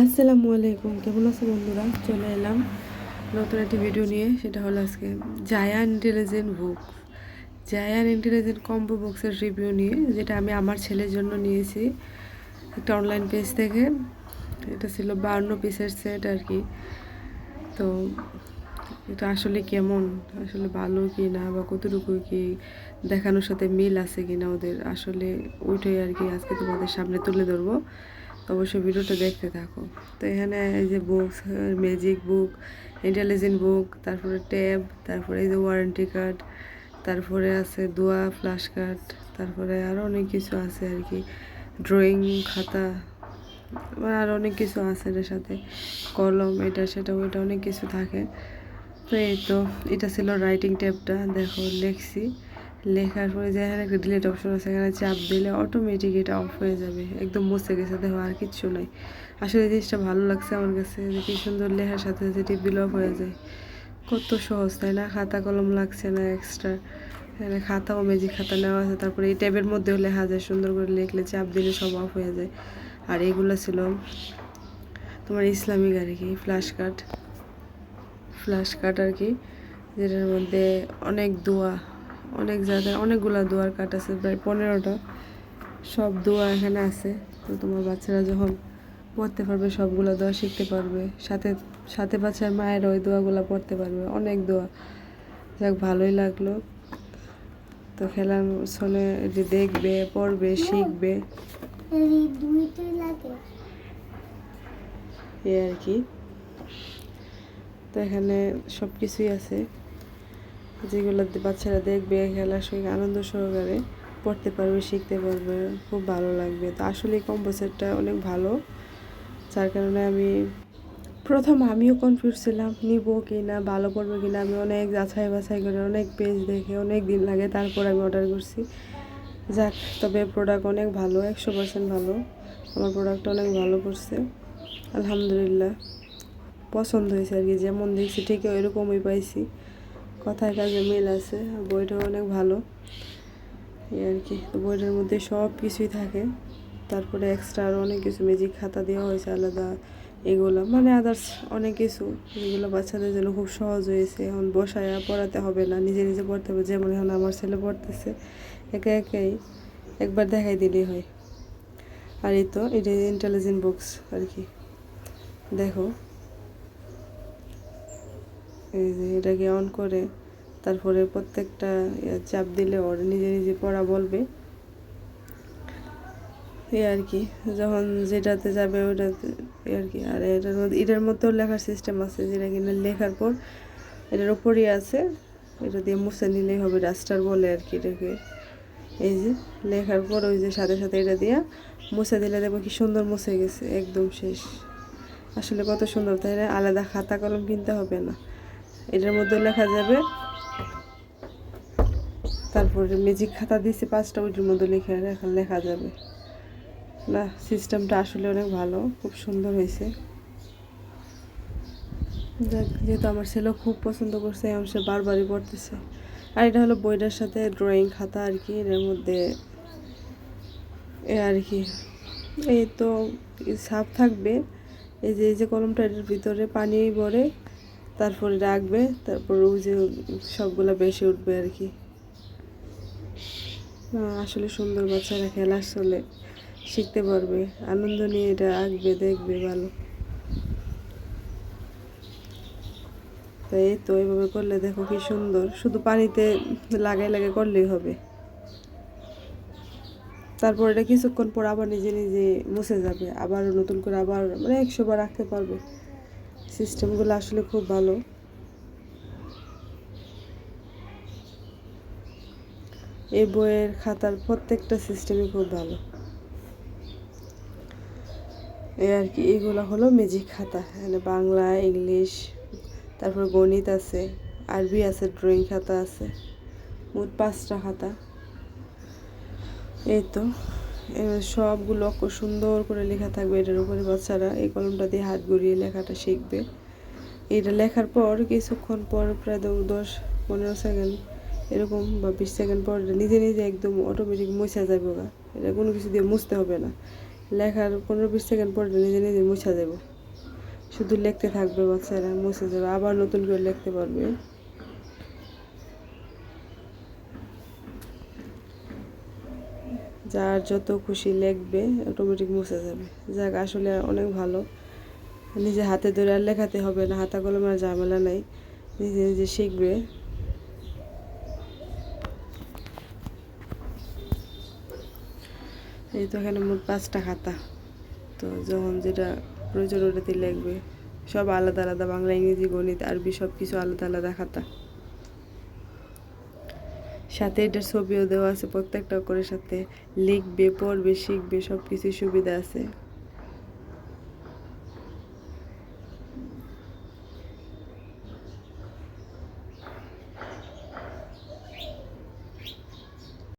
আসসালামু আলাইকুম, কেমন আছো বন্ধুরা? চলে এলাম নতুন একটি ভিডিও নিয়ে, সেটা হলো আজকে Zayan intelligent book Zayan intelligent combo বুকসের review নিয়ে, যেটা আমি আমার ছেলের জন্য নিয়েছি একটা অনলাইন পেজ থেকে। এটা ছিল বান্ন পিসের সেট আর কি। তো এটা আসলে কেমন? আসলে ভালো কি না? বা কতটুকু কি দেখানোর সাথে মিল আছে কি না ওদের? আসলে ওইটাই আর কি আজকে তোমাদের সামনে তুলে ধরবো। অবশ্যই ভিডিওটা দেখতে থাকো। তো এখানে এই যে বুক ম্যাজিক বুক ইন্টেলিজেন্ট বুক তারপরে ট্যাব তারপরে এই যে ওয়ারেন্টি কার্ড তারপরে আছে দোয়া ফ্ল্যাশ কার্ড তারপরে আরও অনেক কিছু আছে আর কি। ড্রয়িং খাতা মানে আর অনেক কিছু আছে এটার সাথে। কলম, এটা সেটা ওইটা অনেক কিছু থাকে। তো এই তো, এটা ছিল রাইটিং ট্যাবটা দেখো লিখছি লেখার পরে যে এখানে একটা ডিলেট অপশন আছে, এখানে চাপ দিলে অটোমেটিক এটা অফ হয়ে যাবে, একদম মুছে গেছে। দেখো, আর কিচ্ছু নাই। আসলে এই জিনিসটা ভালো লাগছে আমার কাছে, যে কি সুন্দর লেখার সাথে সাথে টিপ দিলে অফ হয়ে যায়। কত সহজ, তাই না? খাতা কলম লাগছে না এক্সট্রা এখানে খাতা ও ম্যাজিক খাতা নেওয়া আছে, তারপরে এই ট্যাবের মধ্যেও লেখা যায়, সুন্দর করে লিখলে চাপ দিলে সব অফ হয়ে যায়। আর এইগুলো ছিল তোমার ইসলামিক আর কি? ফ্ল্যাশ কার্ড ফ্ল্যাশ কার্ড আর কি, যেটার মধ্যে অনেক দোয়া অনেক জায়গায় অনেকগুলা দোয়ার কাট আছে প্রায় পনেরোটা। সব দোয়া এখানে আছে। তো তোমার বাচ্চারা যখন পড়তে পারবে সবগুলো দোয়া শিখতে পারবে। সাথে সাথে বাচ্চার মায়ের ওই দোয়াগুলো পড়তে পারবে। অনেক দোয়া। যাক ভালোই লাগল। তো খেলার শোনে যে দেখবে পড়বে শিখবে। এই আর কি। তো এখানে সব কিছুই আছে। যেগুলো বাচ্চারা দেখবে খেলার সঙ্গে আনন্দ সহকারে পড়তে পারবে, শিখতে পারবে, খুব ভালো লাগবে। তো আসলে কম্বো সেটটা অনেক ভালো। যার কারণে আমি প্রথম আমিও কনফিউজ ছিলাম, নিব কি না, ভালো পড়বে কি না। আমি অনেক যাচাই বাছাই করে অনেক পেজ দেখে অনেক দিন লাগে তারপর আমি অর্ডার করছি। যাক, তবে প্রোডাক্ট অনেক ভালো, একশো পার্সেন্ট ভালো। আমার প্রোডাক্টটা অনেক ভালো করছে। আলহামদুলিল্লাহ। পছন্দ হয়েছে আর কি, যেমন দেখছি ঠিক ওইরকমই পাইছি। কথায় কাজে মিল আছে আর বইটাও অনেক ভালো। এই আর কি, তো বইটার মধ্যে সব কিছুই থাকে। তারপরে এক্সট্রা আরও অনেক কিছু ম্যাজিক খাতা দেওয়া হয়েছে আলাদা, এগুলো। মানে আদার্স অনেক কিছু যেগুলো বাচ্চাদের জন্য খুব সহজ হয়েছে। এখন বসায় পড়াতে হবে না, নিজে নিজে পড়তে হবে। যেমন এখন আমার ছেলে পড়তেছে, একে একেই একবার দেখাই দিলেই হয়। আর এই তো, এটা ইন্টেলিজেন্ট বুকস আর কি। দেখো। এই যে এটাকে অন করে তারপরে প্রত্যেকটা ইয়ে চাপ দিলে ওর নিজে নিজে পড়া বলবে। এই আর কি, যখন যেটাতে যাবে ওটাতে আর কি। আর এটার মধ্যে, এটার মধ্যেও লেখার সিস্টেম আছে, যেটা কিনা লেখার পর এটার উপরই আছে, এটা দিয়ে মুছে নিলেই হবে রাস্টার বলে আর কি এটাকে। এই যে, লেখার পর ওই যে সাথে সাথে এটা দিয়ে মুছে দিলে দেখব কি সুন্দর মুছে গেছে, একদম শেষ। আসলে কত সুন্দর, তাই না? আলাদা খাতা কলম কিনতে হবে না। এটার মধ্যে লেখা যাবে। তারপরে ম্যাজিক খাতা দিয়েছে পাঁচটা, ওইটার মধ্যে লিখে লেখা যাবে। না সিস্টেমটা আসলে অনেক ভালো, খুব সুন্দর হয়েছে। যাক, যেহেতু আমার ছেলে খুব পছন্দ করছে, এখন সে বারবারই পড়তেছে। আর এটা হলো বইটার সাথে ড্রয়িং খাতা আর কি, এর মধ্যে এ আর কি। এই তো সাপ থাকবে। এই যে এই যে কলমটা, এটার ভিতরে পানি ভরে তারপরে রাখবে, তারপর যে সবগুলা বেশি উঠবে আর কি। আসলে সুন্দর বাচ্চারা খেলা চলে শিখতে পারবে, আনন্দ নিয়ে এটা আঁকবে, দেখবে ভালো। এই তো এইভাবে করলে দেখো কি সুন্দর, শুধু পানিতে লাগাই লাগাই করলেই হবে। তারপর এটা কিছুক্ষণ পর আবার নিজে নিজে মুছে যাবে আবার নতুন করে আবার মানে একশো বার রাখতে পারবে। সিস্টেমগুলো আসলে খুব ভালো। এই বইয়ের খাতার প্রত্যেকটা সিস্টেমই খুব ভালো। এই আর কি, এগুলো হলো ম্যাজিক খাতা। মানে বাংলা, ইংলিশ, তারপর গণিত আছে, আরবি আছে ড্রয়িং খাতা আছে, মোট পাঁচটা খাতা। এই তো। সবগুলো অক্ষর সুন্দর করে লেখা থাকবে এটার উপরে বাচ্চারা। এই কলমটা দিয়ে হাত ঘুরিয়ে লেখাটা শিখবে। এটা লেখার পর কিছুক্ষণ পর প্রায় দশ, পনেরো সেকেন্ড, এরকম বা বিশ সেকেন্ড পর নিজে নিজে একদম অটোমেটিক মুছা যাবে গা এটা কোনো কিছু দিয়ে মুছতে হবে না। লেখার পনেরো বিশ সেকেন্ড পরে নিজে নিজে মুছা যাবে। শুধু লিখতে থাকবে বাচ্চারা, মুছে যাবে, আবার নতুন করে লিখতে পারবে। যার যত খুশি লিখবে অটোমেটিক মুছে যাবে। যাক, আসলে অনেক ভালো। নিজে হাতে ধরে আর লেখাতে হবে না, হাতা কলমের ঝামেলা নাই। নিজে নিজে শিখবে। এই তো এখানে মোট পাঁচটা খাতা। তো যখন যেটা প্রয়োজন ওটাতে লিখবে। সব আলাদা আলাদা, বাংলা, ইংরেজি, গণিত, আরবি সব কিছু আলাদা আলাদা খাতা। সাথে এটার ছবিও দেওয়া আছে, প্রত্যেকটা করে সাথে। লিখবে, পড়বে, শিখবে সব কিছুই সুবিধা আছে।